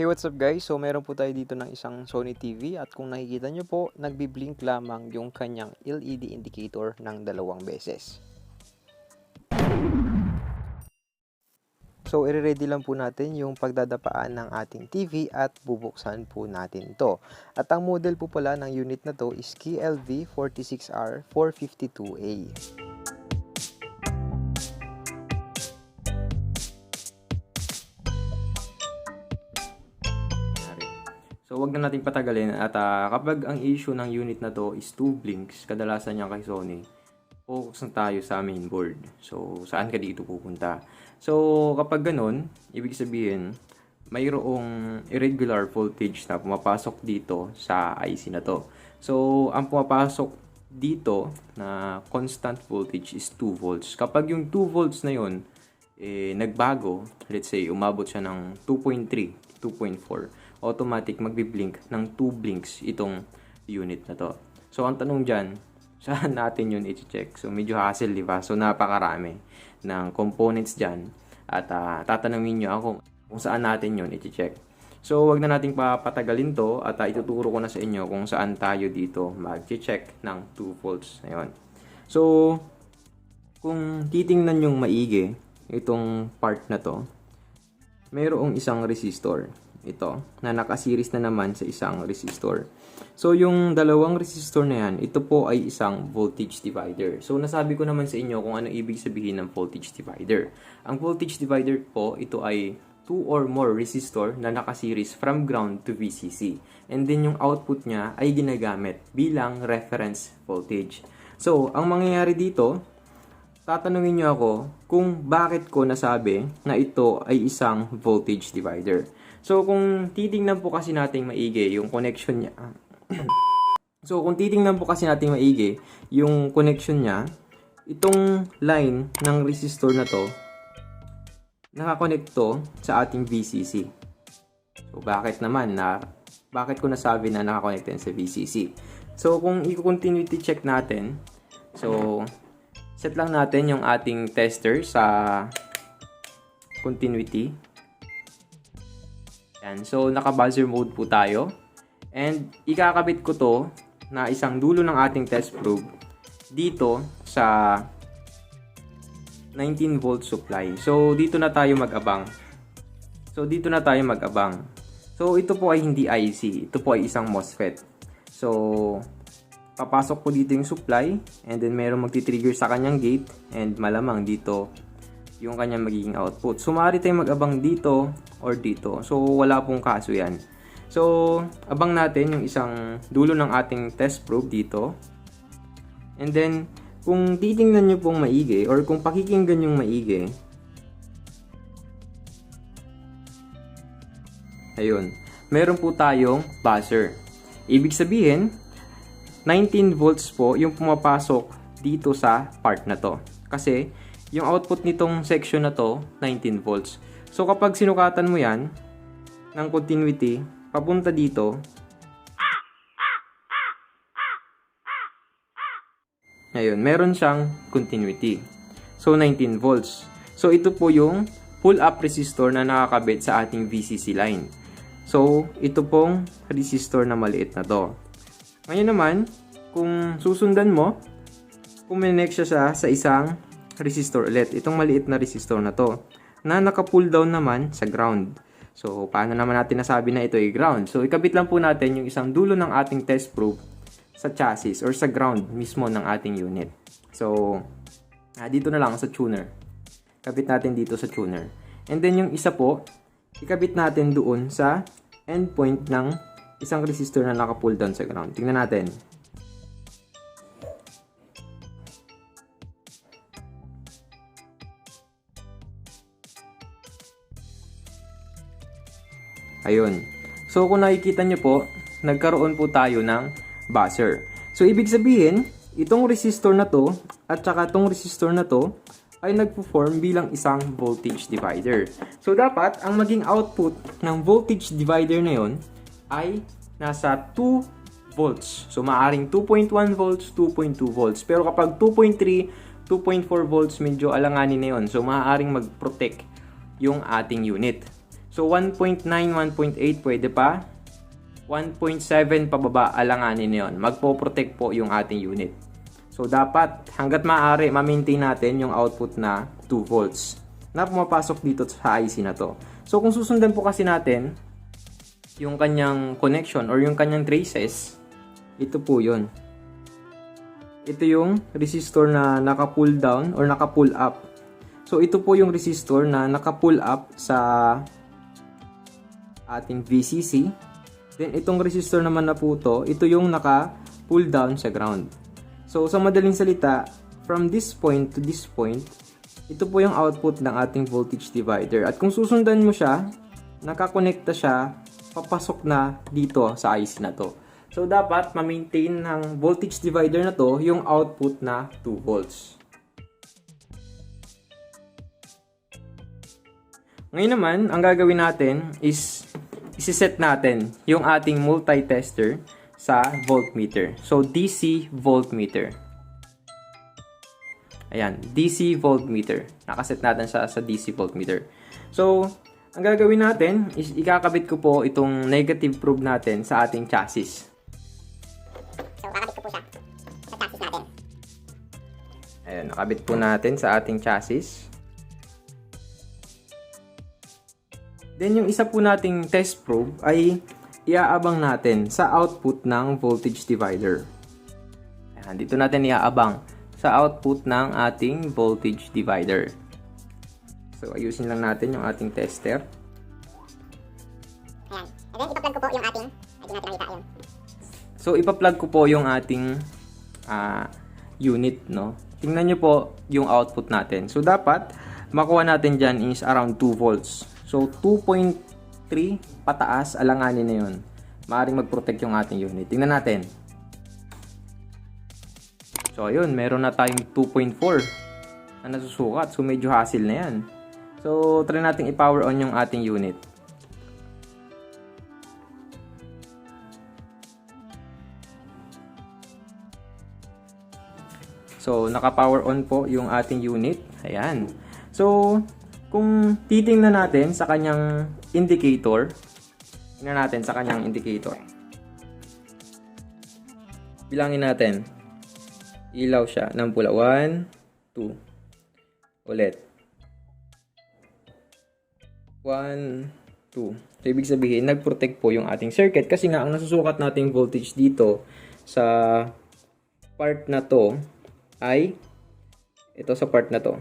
Hey, what's up guys? So, meron po tayo dito ng isang Sony TV at kung nakikita nyo po, nagbi-blink lamang yung kanyang LED indicator ng dalawang beses. So, i-ready lang po natin yung pagdadapaan ng ating TV at bubuksan po natin to. At ang model po pala ng unit na to is KLV46R452A. So, wag na natin patagalin at ah, kapag ang issue ng unit na to is 2 blinks, kadalasan niya kay Sony, focus na tayo sa mainboard. So, saan ka dito pupunta? So, kapag ganun, ibig sabihin, mayroong irregular voltage na pumapasok dito sa IC na to. So, ang pumapasok dito na constant voltage is 2 volts. Kapag yung 2 volts na yun, eh, nagbago, let's say, umabot siya ng 2.3, 2.4, automatic magbi-blink ng 2 blinks itong unit na to. So, ang tanong dyan, saan natin yun i-check? So, medyo hassle, di ba? So, napakarami ng components dyan. At ah, tatanungin nyo ako kung saan natin yun i-check. So, wag na nating papatagalin to at ah, ituturo ko na sa inyo kung saan tayo dito mag-check ng 2 volts na yun. So, kung titingnan yung maigi, itong part na to, mayroong isang resistor. Ito, na nakasiris na naman sa isang resistor. So, yung dalawang resistor na yan, ito po ay isang voltage divider. So, nasabi ko naman sa inyo kung ano ibig sabihin ng voltage divider. Ang voltage divider po, ito ay two or more resistor na nakasiris from ground to VCC. And then, yung output niya ay ginagamit bilang reference voltage. So, ang mangyayari dito, tatanungin niyo ako kung bakit ko nasabi na ito ay isang voltage divider. So, kung titingnan po kasi nating maigi yung connection niya. so, kung titingnan po kasi nating maigi yung connection niya, itong line ng resistor na to, nakakonect to sa ating VCC. So, bakit naman na bakit ko nasabi na nakakonect sa VCC? So, kung i-continuity check natin, so, set lang natin yung ating tester sa continuity. Yan. So, naka-buzzer mode po tayo. And, ikakabit ko to na isang dulo ng ating test probe dito sa 19 volt supply. So, dito na tayo mag-abang. So, dito na tayo mag-abang. So, ito po ay hindi IC. Ito po ay isang MOSFET. So, papasok po dito yung supply and then mayroong magti-trigger sa kanyang gate and malamang dito yung kanyang magiging output. So, maaari tayong mag-abang dito or dito. So, wala pong kaso yan. So, abang natin yung isang dulo ng ating test probe dito. And then, kung titingnan nyo pong maigi or kung pakikinggan yung maigi, ayun, meron po tayong buzzer. Ibig sabihin, 19 volts po yung pumapasok dito sa part na to. Kasi, yung output nitong section na to, 19 volts. So, kapag sinukatan mo yan, ng continuity, papunta dito, Ngayon, meron siyang continuity. So, 19 volts. So, ito po yung pull-up resistor na nakakabit sa ating VCC line. So, ito pong resistor na maliit na to. Ngayon naman, kung susundan mo, kuminek siya sa, sa isang resistor ulit. Itong maliit na resistor na to. Na naka-pull down naman sa ground. So, paano naman natin nasabi na ito ay ground? So, ikabit lang po natin yung isang dulo ng ating test probe sa chassis or sa ground mismo ng ating unit. So, ah, dito na lang sa tuner. Kabit natin dito sa tuner. And then yung isa po, ikabit natin doon sa endpoint ng isang resistor na naka-pull down sa ground. Tingnan natin. Ayun. So, kung nakikita nyo po, nagkaroon po tayo ng buzzer. So, ibig sabihin, itong resistor na to, at saka itong resistor na to, ay nagpo-form bilang isang voltage divider. So, dapat, ang maging output ng voltage divider na yon ay nasa 2 volts. So, maaring 2.1 volts, 2.2 volts. Pero kapag 2.3, 2.4 volts, medyo alanganin na yon. So, maaaring mag-protect yung ating unit. So 1.9, 1.8 pwede pa. 1.7 pababa alanganin yon. Magpo-protect po yung ating unit. So dapat hanggat maaari ma-maintain natin yung output na 2 volts na pumapasok dito sa IC na to. So kung susundan po kasi natin yung kanyang connection or yung kanyang traces, ito po yun. Ito yung resistor na naka-pull down or naka-pull up. So ito po yung resistor na naka-pull up sa ating VCC. Then itong resistor naman na po to, ito yung naka-pull down sa ground. So sa madaling salita, from this point to this point, ito po yung output ng ating voltage divider. At kung susundan mo siya, nakakonekta siya, papasok na dito sa IC na to. So dapat ma-maintain ng voltage divider na to yung output na 2 volts. Ngayon naman, ang gagawin natin is isiset natin yung ating multi-tester sa voltmeter. So, DC voltmeter. Ayan, DC voltmeter. Nakaset natin sa, sa DC voltmeter. So, ang gagawin natin is ikakabit ko po itong negative probe natin sa ating chassis. So, kakabit ko po siya sa chassis natin. Ayan, nakabit po natin sa ating chassis. Then yung isa po nating test probe ay iaabang natin sa output ng voltage divider. Ayan, dito natin iaabang sa output ng ating voltage divider. So ayusin lang natin yung ating tester. Ayan. And then, ipa-plug ko po yung ating, ay di natin nakita. So ipa-plug ko po yung ating ah, unit, no? Tingnan nyo po yung output natin. So dapat makuha natin dyan is around 2 volts. So 2.3 pataas, alanganin na yun. Maaring mag-protect yung ating unit. Tingnan natin. So ayun, meron na tayong 2.4 na nasusukat. So medyo hassle na yan. So try natin i-power on yung ating unit. So, naka-power on po yung ating unit. Ayan. So, kung titingnan natin sa kanyang indicator, tingnan natin sa kanyang indicator. Bilangin natin. Ilaw siya ng pula. 1, 2. Ulit. 1, 2. So, ibig sabihin, nag-protect po yung ating circuit kasi nga, ang nasusukat nating voltage dito sa part na to ay ito sa part na to.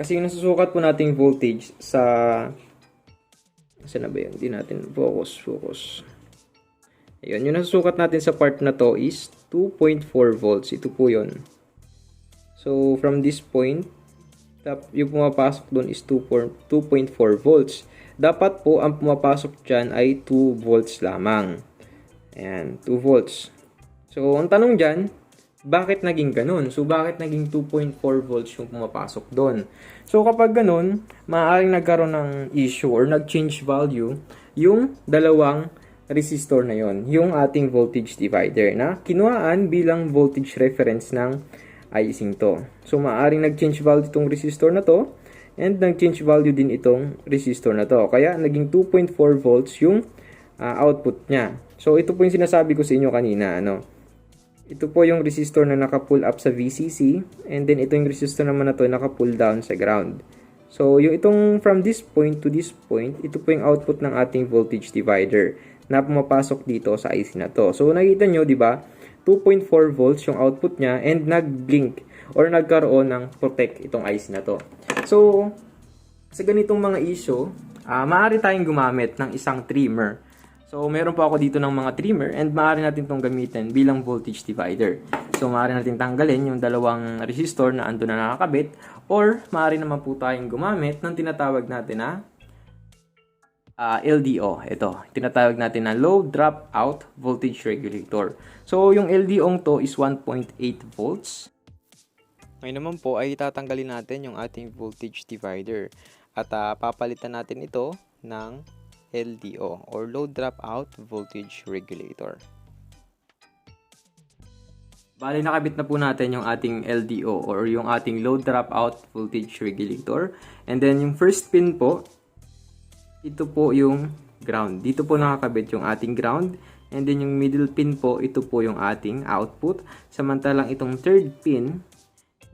Kasi yung nasusukat po nating voltage sa saan na ba yun? Hindi natin focus, focus. Ayun, yung nasusukat natin sa part na to is 2.4 volts. Ito po yun. So, from this point, tap, yung pumapasok doon is 2.4 volts. Dapat po, ang pumapasok dyan ay 2 volts lamang. Ayan, 2 volts. So, ang tanong dyan, bakit naging ganun? So, bakit naging 2.4 volts yung pumapasok doon? So, kapag ganun, maaaring nagkaroon ng issue or nag-change value yung dalawang resistor na yon, yung ating voltage divider na kinuhaan bilang voltage reference ng icing to. So, maaaring nag-change value itong resistor na to and nag-change value din itong resistor na to. Kaya, naging 2.4 volts yung uh, output niya. So, ito po yung sinasabi ko sa inyo kanina, ano, ito po yung resistor na naka-pull up sa VCC and then ito yung resistor naman na to naka-pull down sa ground. So, yung itong from this point to this point, ito po yung output ng ating voltage divider na pumapasok dito sa IC na to. So, nakita nyo, di ba? 2.4 volts yung output niya and nag-blink or nagkaroon ng protect itong IC na to. So, sa ganitong mga issue, uh, maaari tayong gumamit ng isang trimmer So, meron po ako dito ng mga trimmer and maaari natin itong gamitin bilang voltage divider. So, maaari natin tanggalin yung dalawang resistor na ando na nakakabit or maaari naman po tayong gumamit ng tinatawag natin na uh, LDO. Ito, tinatawag natin na low dropout voltage regulator. So, yung LDO to is 1.8 volts. Ngayon naman po ay tatanggalin natin yung ating voltage divider at uh, papalitan natin ito ng LDO or Low Dropout Voltage Regulator. Bali, nakabit na po natin yung ating LDO or yung ating load dropout voltage regulator. And then, yung first pin po, ito po yung ground. Dito po nakakabit yung ating ground. And then, yung middle pin po, ito po yung ating output. Samantalang itong third pin,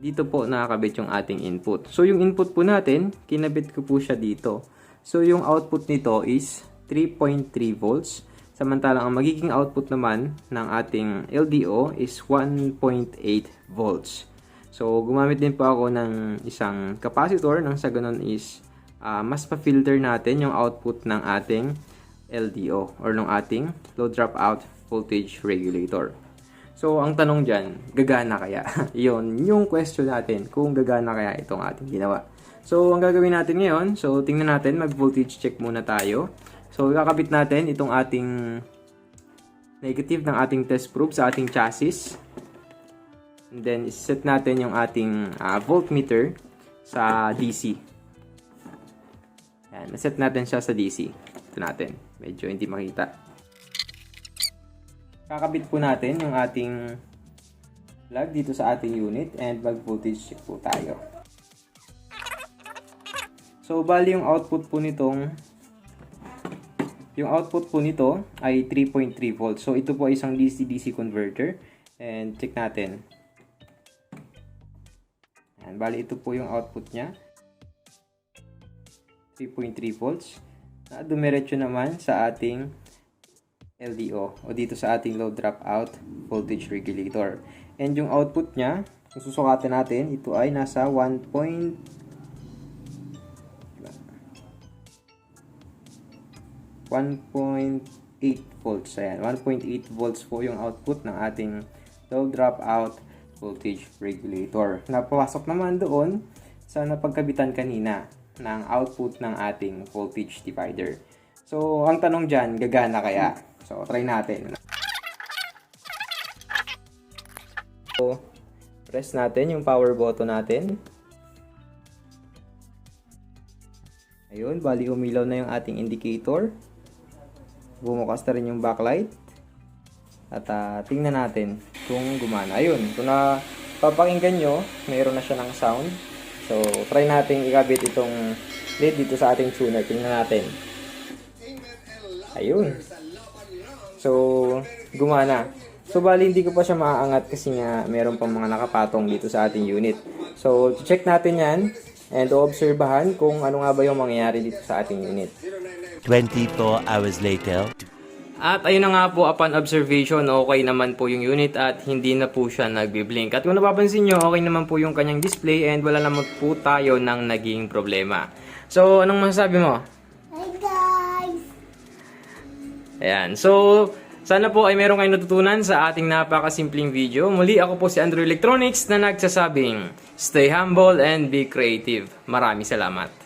dito po nakakabit yung ating input. So, yung input po natin, kinabit ko po siya dito. So, yung output nito is 3.3 volts. Samantalang ang magiging output naman ng ating LDO is 1.8 volts. So, gumamit din po ako ng isang capacitor nang sa ganun is ah, mas pa-filter natin yung output ng ating LDO or ng ating low dropout voltage regulator. So, ang tanong dyan, gagana kaya? Yun, yung question natin, kung gagana kaya itong ating ginawa. So, ang gagawin natin ngayon, so tingnan natin, mag-voltage check muna tayo. So, kakabit natin itong ating negative ng ating test probe sa ating chassis. And then, set natin yung ating ah, voltmeter sa DC. Yan, set natin siya sa DC. Ito natin. Medyo hindi makita. Kakabit po natin yung ating plug dito sa ating unit and mag-voltage check po tayo. So, bali yung output po nitong yung output po nito ay 3.3 volts. So, ito po ay isang DC-DC converter. And check natin. Yan, bali ito po yung output niya. 3.3 volts. Na dumiretso naman sa ating LDO o dito sa ating low dropout voltage regulator. And yung output niya, kung susukatin natin, ito ay nasa 1. 1.8 volts. Ayan, 1.8 volts po yung output ng ating low dropout voltage regulator. Napasok naman doon sa napagkabitan kanina ng output ng ating voltage divider. So, ang tanong dyan, gagana kaya? So, try natin. So, press natin yung power button natin. Ayun, bali umilaw na yung ating indicator. Bumukas na rin yung backlight. At ah, tingnan natin kung gumana. Ayun, kung na papakinggan nyo, mayroon na siya ng sound. So, try natin ikabit itong lid dito sa ating tuner. Tingnan natin. Ayun. So, gumana. So, bali hindi ko pa siya maaangat kasi nga meron pang mga nakapatong dito sa ating unit. So, check natin yan and obserbahan kung ano nga ba yung mangyayari dito sa ating unit. 24 hours later. At ayun na nga po, upon observation, okay naman po yung unit at hindi na po siya nagbi-blink. At kung napapansin nyo, okay naman po yung kanyang display and wala naman po tayo ng naging problema. So, anong masasabi mo? Ayan. So, sana po ay meron kayong natutunan sa ating napakasimpleng video. Muli ako po si Andrew Electronics na nagsasabing, stay humble and be creative. Maraming salamat.